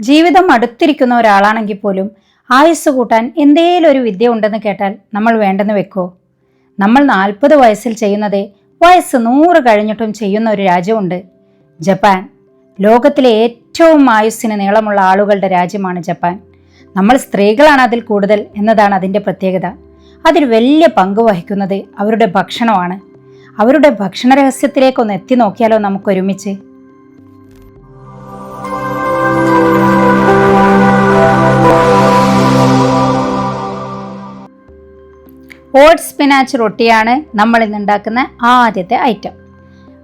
ജീവിതം അടുത്തിരിക്കുന്ന ഒരാളാണെങ്കിൽ പോലും ആയുസ് കൂട്ടാൻ എന്തേലും ഒരു വിദ്യ ഉണ്ടെന്ന് കേട്ടാൽ നമ്മൾ വേണ്ടെന്ന് വെക്കോ? നമ്മൾ നാൽപ്പത് വയസ്സിൽ ചെയ്യുന്നത് വയസ്സ് നൂറ് കഴിഞ്ഞിട്ടും ചെയ്യുന്ന ഒരു രാജ്യമുണ്ട്. ജപ്പാൻ. ലോകത്തിലെ ഏറ്റവും ആയുസ്സിന് നീളമുള്ള ആളുകളുടെ രാജ്യമാണ് ജപ്പാൻ. നമ്മൾ സ്ത്രീകളാണ് അതിൽ കൂടുതൽ എന്നതാണ് അതിന്റെ പ്രത്യേകത. അതിൽ വലിയ പങ്ക് വഹിക്കുന്നത് അവരുടെ ഭക്ഷണമാണ്. അവരുടെ ഭക്ഷണ രഹസ്യത്തിലേക്കൊന്ന് എത്തി നോക്കിയാലോ നമുക്കൊരുമിച്ച് ഓട്സ് സ്പിനാച്ച് റൊട്ടിയാണ് നമ്മൾ ഇന്ന് ഉണ്ടാക്കുന്ന ആദ്യത്തെ ഐറ്റം.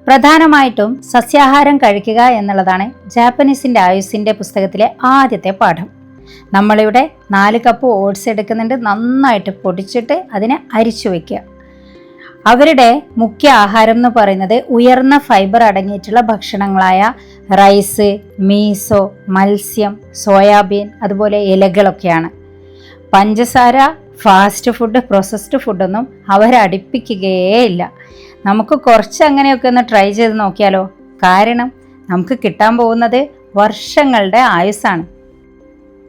പ്രധാനമായിട്ടും സസ്യാഹാരം കഴിക്കുക എന്നുള്ളതാണ് ജാപ്പനീസിന്റെ ആയുസിന്റെ പുസ്തകത്തിലെ ആദ്യത്തെ പാഠം. നമ്മളിവിടെ നാല് കപ്പ് ഓട്സ് എടുക്കുന്നുണ്ട്. നന്നായിട്ട് പൊടിച്ചിട്ട് അതിനെ അരിച്ചു വയ്ക്കുക അവരുടെ മുഖ്യ ആഹാരം എന്ന് പറയുന്നത് ഉയർന്ന ഫൈബർ അടങ്ങിയിട്ടുള്ള ഭക്ഷണങ്ങളായ റൈസ് മീസോ മത്സ്യം സോയാബീൻ അതുപോലെ ഇലകളൊക്കെയാണ്. പഞ്ചസാര ഫാസ്റ്റ് ഫുഡ് പ്രോസസ്ഡ് ഫുഡൊന്നും അവരടിപ്പിക്കുകയേ ഇല്ല. നമുക്ക് കുറച്ച് അങ്ങനെയൊക്കെ ഒന്ന് ട്രൈ ചെയ്ത് നോക്കിയാലോ? കാരണം നമുക്ക് കിട്ടാൻ പോകുന്നത് വർഷങ്ങളുടെ ആയുസ്സാണ്.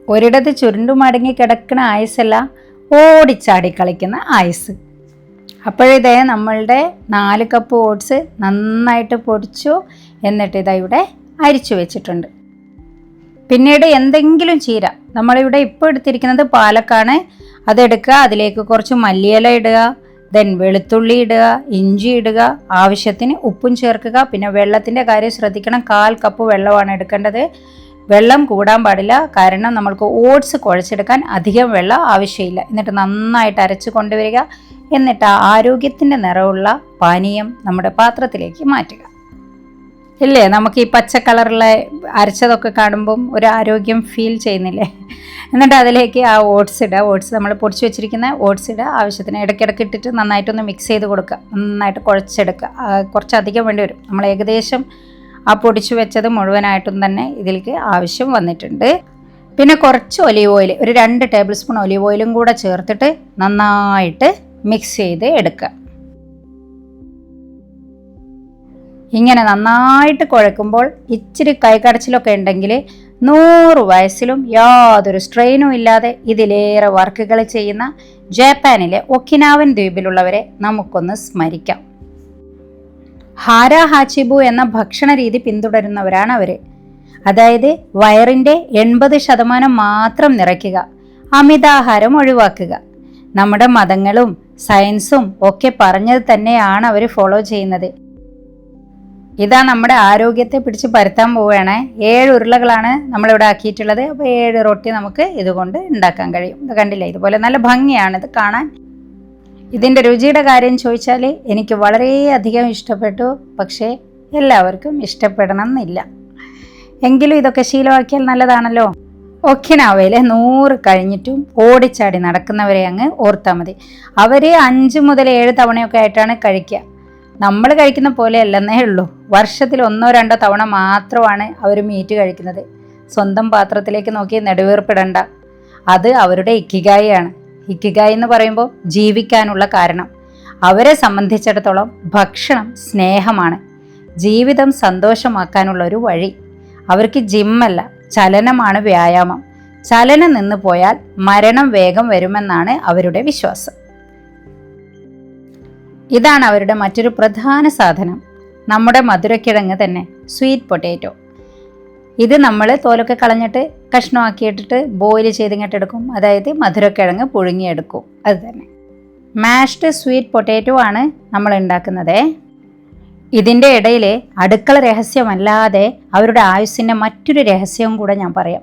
ഒരിടത്ത് ചുരുണ്ടുമടങ്ങി കിടക്കുന്ന ആയുസ്സല്ല ഓടിച്ചാടി കളിക്കുന്ന ആയുസ് അപ്പോഴിതേ നമ്മളുടെ നാല് കപ്പ് ഓട്സ് നന്നായിട്ട് പൊടിച്ചു എന്നിട്ട് ഇതാ ഇവിടെ അരിച്ചു വെച്ചിട്ടുണ്ട്. പിന്നീട് എന്തെങ്കിലും ചീര. നമ്മളിവിടെ ഇപ്പോൾ എടുത്തിരിക്കുന്നത് പാലക്കാണ്. അതെടുക്കുക. അതിലേക്ക് കുറച്ച് മല്ലിയില ഇടുക. ദെൻ വെളുത്തുള്ളി ഇടുക. ഇഞ്ചി ഇടുക. ആവശ്യത്തിന് ഉപ്പും ചേർക്കുക. പിന്നെ വെള്ളത്തിന്റെ കാര്യം ശ്രദ്ധിക്കണം. കാൽ കപ്പ് വെള്ളമാണ് എടുക്കേണ്ടത്. വെള്ളം കൂടാൻ പാടില്ല. കാരണം നമ്മൾക്ക് ഓട്സ് കുഴച്ചെടുക്കാൻ അധികം വെള്ളം ആവശ്യമില്ല. എന്നിട്ട് നന്നായിട്ട് അരച്ച് കൊണ്ടുവരിക. എന്നിട്ട് ആരോഗ്യത്തിന്റെ നിറമുള്ള പാനീയം നമ്മുടെ പാത്രത്തിലേക്ക് മാറ്റുക. ഇല്ലേ? നമുക്ക് ഈ പച്ച കളറിലെ അരച്ചതൊക്കെ കാണുമ്പം ഒരു ആരോഗ്യം ഫീൽ ചെയ്യുന്നില്ലേ? എന്നിട്ട് അതിലേക്ക് ആ ഓട്സ് ഇടുക. ഓട്സ് നമ്മൾ പൊടിച്ച് വെച്ചിരിക്കുന്ന ഓട്സ് ഇടുക. ആവശ്യത്തിന് ഇടയ്ക്കിടയ്ക്ക് ഇട്ടിട്ട് നന്നായിട്ടൊന്ന് മിക്സ് ചെയ്ത് കൊടുക്കുക. നന്നായിട്ട് കുഴച്ചെടുക്കുക. കുറച്ചധികം വേണ്ടി വരും. നമ്മൾ ഏകദേശം ആ പൊടിച്ചു വെച്ചത് മുഴുവനായിട്ടും തന്നെ ഇതിലേക്ക് ആവശ്യം വന്നിട്ടുണ്ട്. പിന്നെ കുറച്ച് ഒലിവ് ഓയിൽ ഒരു രണ്ട് ടേബിൾ സ്പൂൺ ഒലിവ് ഓയിലും കൂടെ ചേർത്തിട്ട് നന്നായിട്ട് മിക്സ് ചെയ്ത് എടുക്കുക. ഇങ്ങനെ നന്നായിട്ട് കുഴക്കുമ്പോൾ ഇച്ചിരി കൈകടച്ചിലൊക്കെ ഉണ്ടെങ്കിൽ നൂറ് വയസ്സിലും യാതൊരു സ്ട്രെയിനും ഇല്ലാതെ ഇതിലേറെ വർക്കുകൾ ചെയ്യുന്ന ജപ്പാനിലെ ഒക്കിനാവൻ ദ്വീപിലുള്ളവരെ നമുക്കൊന്ന് സ്മരിക്കാം. ഹാര ഹാച്ചിബു എന്ന ഭക്ഷണ രീതി പിന്തുടരുന്നവരാണ് അവർ അതായത് വയറിന്റെ എൺപത് ശതമാനം മാത്രം നിറയ്ക്കുക അമിതാഹാരം ഒഴിവാക്കുക. നമ്മുടെ മതങ്ങളും സയൻസും ഒക്കെ പറഞ്ഞത് തന്നെയാണ് അവർ ഫോളോ ചെയ്യുന്നത്. ഇതാ നമ്മുടെ ആരോഗ്യത്തെ പിടിച്ച് പരുത്താൻ പോവുകയാണ്. ഏഴ് ഉരുളകളാണ് നമ്മളിവിടെ ആക്കിയിട്ടുള്ളത്. അപ്പോൾ ഏഴ് റൊട്ടി നമുക്ക് ഇതുകൊണ്ട് ഉണ്ടാക്കാൻ കഴിയും. ഇത് കണ്ടില്ലേ? ഇതുപോലെ നല്ല ഭംഗിയാണ് ഇത് കാണാൻ. ഇതിന്റെ രുചിയുടെ കാര്യം ചോദിച്ചാൽ എനിക്ക് വളരെയധികം ഇഷ്ടപ്പെട്ടു. പക്ഷേ എല്ലാവർക്കും ഇഷ്ടപ്പെടണം എന്നില്ല എങ്കിലും ഇതൊക്കെ ശീലമാക്കിയാൽ നല്ലതാണല്ലോ. ഒക്കിനാവയിലെ നൂറ് കഴിഞ്ഞിട്ടും ഓടിച്ചാടി നടക്കുന്നവരെ അങ്ങ് ഓർത്താൽ മതി. അവർ അഞ്ച് മുതൽ ഏഴ് തവണയൊക്കെ ആയിട്ടാണ് കഴിക്കുക. നമ്മൾ കഴിക്കുന്ന പോലെ അല്ലെന്നേ ഉള്ളൂ. വർഷത്തിൽ ഒന്നോ രണ്ടോ തവണ മാത്രമാണ് അവർ മീറ്റ് കഴിക്കുന്നത്. സ്വന്തം പാത്രത്തിലേക്ക് നോക്കി നെടുവേർപ്പിടണ്ട. അത് അവരുടെ ഇക്കിഗായിയാണ്. ഇക്കിഗായി എന്ന് പറയുമ്പോൾ ജീവിക്കാനുള്ള കാരണം. അവരെ സംബന്ധിച്ചിടത്തോളം ഭക്ഷണം സ്നേഹമാണ്. ജീവിതം സന്തോഷമാക്കാനുള്ള ഒരു വഴി. അവർക്ക് ജിമ്മല്ല ചലനമാണ് വ്യായാമം. ചലനം നിന്ന് പോയാൽ മരണം വേഗം വരുമെന്നാണ് അവരുടെ വിശ്വാസം. ഇതാണ് അവരുടെ മറ്റൊരു പ്രധാന സാധനം. നമ്മുടെ മധുരക്കിഴങ്ങ് തന്നെ സ്വീറ്റ് പൊട്ടേറ്റോ ഇത് നമ്മൾ തോലൊക്കെ കളഞ്ഞിട്ട് കഷ്ണമാക്കിയിട്ടിട്ട് ബോയിൽ ചെയ്തിങ്ങോട്ട് എടുക്കും. അതായത് മധുരക്കിഴങ്ങ് പുഴുങ്ങിയെടുക്കും. അത് തന്നെ. മാഷ്ഡ് സ്വീറ്റ് പൊട്ടാറ്റോ ആണ് നമ്മൾ ഉണ്ടാക്കുന്നത്. ഇതിന്റെ ഇടയിൽ അടുക്കള രഹസ്യമല്ലാതെ അവരുടെ ആയുസ്സിന്റെ മറ്റൊരു രഹസ്യവും കൂടെ ഞാൻ പറയാം.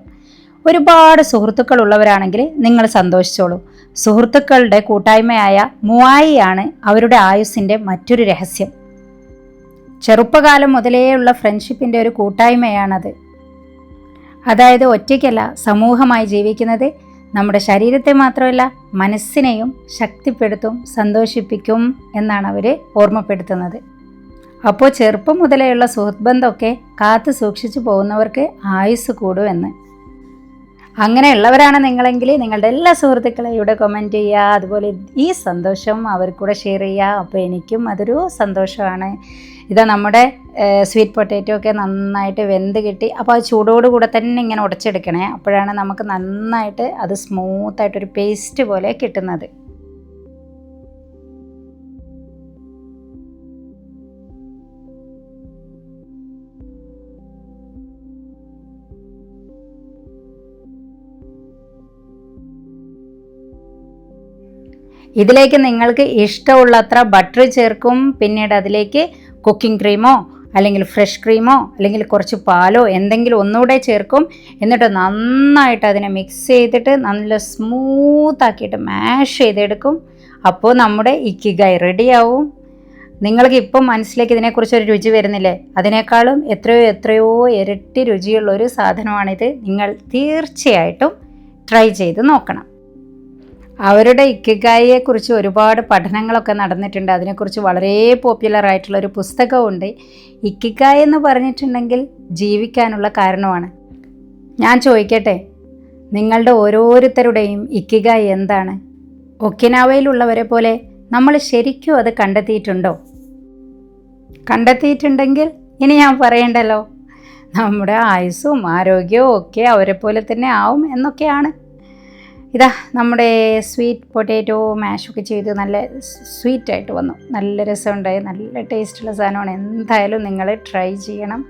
ഒരുപാട് സുഹൃത്തുക്കൾ ഉള്ളവരാണെങ്കിൽ നിങ്ങൾ സന്തോഷിച്ചോളൂ. സുഹൃത്തുക്കളുടെ കൂട്ടായ്മയായ മുവായിയാണ് അവരുടെ ആയുസ്സിന്റെ മറ്റൊരു രഹസ്യം. ചെറുപ്പകാലം മുതലേയുള്ള ഫ്രണ്ട്ഷിപ്പിന്റെ ഒരു കൂട്ടായ്മയാണത്. അതായത് ഒറ്റയ്ക്കല്ല സമൂഹമായി ജീവിക്കുന്നത് നമ്മുടെ ശരീരത്തെ മാത്രമല്ല മനസ്സിനെയും ശക്തിപ്പെടുത്തും സന്തോഷിപ്പിക്കും എന്നാണ് അവർ ഓർമ്മപ്പെടുത്തുന്നത്. അപ്പോൾ ചെറുപ്പം മുതലേയുള്ള സുഹൃത്ബന്ധമൊക്കെ കാത്തു സൂക്ഷിച്ചു പോകുന്നവർക്ക് ആയുസ് കൂടുമെന്ന് അങ്ങനെയുള്ളവരാണ് നിങ്ങളെങ്കിൽ നിങ്ങളുടെ എല്ലാ സുഹൃത്തുക്കളെയും ഇവിടെ കമന്റ് ചെയ്യുക. അതുപോലെ ഈ സന്തോഷം അവർക്കൂടെ ഷെയർ ചെയ്യുക. അപ്പോൾ എനിക്കും അതൊരു സന്തോഷമാണ്. ഇതാ നമ്മുടെ സ്വീറ്റ് പൊട്ടാറ്റോ ഒക്കെ നന്നായിട്ട് വെന്ത് കിട്ടി. അപ്പോൾ അത് ചൂടോടുകൂടെ തന്നെ ഇങ്ങനെ ഉടച്ചെടുക്കണേ. അപ്പോഴാണ് നമുക്ക് നന്നായിട്ട് അത് സ്മൂത്തായിട്ടൊരു പേസ്റ്റ് പോലെ കിട്ടുന്നത്. ഇതിലേക്ക് നിങ്ങൾക്ക് ഇഷ്ടമുള്ളത്ര ബട്ടർ ചേർക്കും. പിന്നീട് അതിലേക്ക് കുക്കിംഗ് ക്രീമോ അല്ലെങ്കിൽ ഫ്രഷ് ക്രീമോ അല്ലെങ്കിൽ കുറച്ച് പാലോ എന്തെങ്കിലും ഒന്നുകൂടെ ചേർക്കും. എന്നിട്ട് നന്നായിട്ട് അതിനെ മിക്സ് ചെയ്തിട്ട് നല്ല സ്മൂത്ത് ആക്കിയിട്ട് മാഷ് ചെയ്തെടുക്കും. അപ്പോൾ നമ്മുടെ ഇക്കിഗായി റെഡിയാവും നിങ്ങൾക്ക് ഇപ്പം മനസ്സിലേക്ക് ഇതിനെക്കുറിച്ച് ഒരു രുചി വരുന്നില്ലേ? അതിനേക്കാളും എത്രയോ എത്രയോ ഇരട്ടി രുചിയുള്ള ഒരു സാധനമാണിത്. നിങ്ങൾ തീർച്ചയായിട്ടും ട്രൈ ചെയ്ത് നോക്കണം. അവരുടെ ഇക്കിഗായിയെക്കുറിച്ച് ഒരുപാട് പഠനങ്ങളൊക്കെ നടന്നിട്ടുണ്ട്. അതിനെക്കുറിച്ച് വളരെ പോപ്പുലർ ആയിട്ടുള്ള ഒരു പുസ്തകമുണ്ട് ഇക്കിഗായി എന്ന് പറഞ്ഞിട്ടുണ്ടെങ്കിൽ ജീവിക്കാനുള്ള കാരണമാണ്. ഞാൻ ചോദിക്കട്ടെ നിങ്ങളുടെ ഓരോരുത്തരുടെയും ഇക്കിഗായി എന്താണ്? ഒക്കിനാവയിലുള്ളവരെ പോലെ നമ്മൾ ശരിക്കും അത് കണ്ടെത്തിയിട്ടുണ്ടോ? കണ്ടെത്തിയിട്ടുണ്ടെങ്കിൽ ഇനി ഞാൻ പറയണ്ടല്ലോ? നമ്മുടെ ആയുസ്സും ആരോഗ്യവും ഒക്കെ അവരെ പോലെ തന്നെ ആവും എന്നൊക്കെയാണ്. ഇതാ നമ്മുടെ സ്വീറ്റ് പൊട്ടാറ്റോ മാഷൊക്കെ ചെയ്ത് നല്ല സ്വീറ്റായിട്ട് വന്നു. നല്ല രസമുണ്ടായി. നല്ല ടേസ്റ്റുള്ള സാധനമാണ്. എന്തായാലും നിങ്ങൾ ട്രൈ ചെയ്യണം.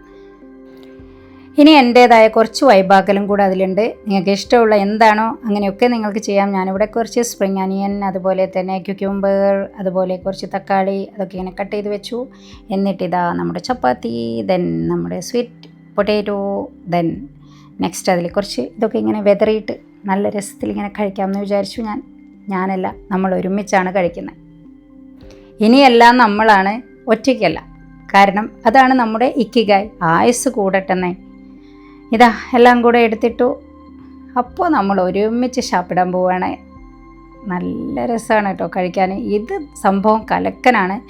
ഇനി എന്റേതായ കുറച്ച് വൈബാക്കലും കൂടെ അതിലുണ്ട്. നിങ്ങൾക്ക് ഇഷ്ടമുള്ള എന്താണോ അങ്ങനെയൊക്കെ നിങ്ങൾക്ക് ചെയ്യാം. ഞാനിവിടെ കുറച്ച് സ്പ്രിങ് അനിയൻ അതുപോലെ തന്നെ ക്യുക്യൂംബർ അതുപോലെ കുറച്ച് തക്കാളി അതൊക്കെ ഇങ്ങനെ കട്ട് ചെയ്ത് വെച്ചു. എന്നിട്ട് ഇതാ നമ്മുടെ ചപ്പാത്തി ദെൻ നമ്മുടെ സ്വീറ്റ് പൊട്ടാറ്റോ ദെൻ നെക്സ്റ്റ് അതിൽ കുറച്ച് ഇതൊക്കെ ഇങ്ങനെ വെതറിയിട്ട് നല്ല രസത്തിൽ ഇങ്ങനെ കഴിക്കാമെന്ന് വിചാരിച്ചു ഞാൻ. ഞാനല്ല നമ്മൾ ഒരുമിച്ചാണ് കഴിക്കുന്നത് ഇനിയെല്ലാം നമ്മളാണ് ഒറ്റയ്ക്കല്ല. കാരണം അതാണ് നമ്മുടെ ഇക്കിഗായ്. ആയുസ് കൂടട്ടെന്നേ. ഇതാ എല്ലാം കൂടെ എടുത്തിട്ടു അപ്പോൾ നമ്മൾ ഒരുമിച്ച് ഷാപ്പിടാൻ പോവുകയാണ് നല്ല രസമാണ് കേട്ടോ കഴിക്കാൻ ഇത് സംഭവം കലക്കനാണ്.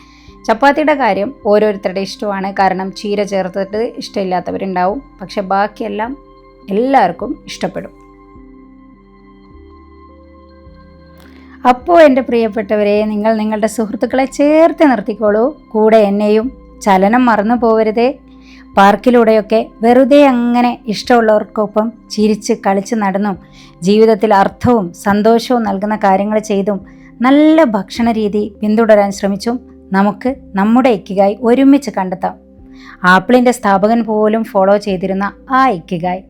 ചപ്പാത്തിയുടെ കാര്യം ഓരോരുത്തരുടെ ഇഷ്ടമാണ്. കാരണം ചീര ചേർത്തിട്ട് ഇഷ്ടമില്ലാത്തവരുണ്ടാവും. പക്ഷെ ബാക്കിയെല്ലാം എല്ലാവർക്കും ഇഷ്ടപ്പെടും. അപ്പോൾ എന്റെ പ്രിയപ്പെട്ടവരെ നിങ്ങൾ നിങ്ങളുടെ സുഹൃത്തുക്കളെ ചേർത്ത് നിർത്തിക്കോളൂ. കൂടെ എന്നെയും ചലനം മറന്നു പോകരുതേ പാർക്കിലൂടെയൊക്കെ വെറുതെ അങ്ങനെ ഇഷ്ടമുള്ളവർക്കൊപ്പം ചിരിച്ച് കളിച്ച് നടന്നും ജീവിതത്തിൽ അർത്ഥവും സന്തോഷവും നൽകുന്ന കാര്യങ്ങൾ ചെയ്തും നല്ല ഭക്ഷണ രീതി പിന്തുടരാൻ ശ്രമിച്ചും നമുക്ക് നമ്മുടെ ഇക്കിഗായി ഒരുമിച്ച് കണ്ടെത്താം. ആപ്പിളിന്റെ സ്ഥാപകൻ പോലും ഫോളോ ചെയ്തിരുന്ന ആ ഇക്കിഗായ്.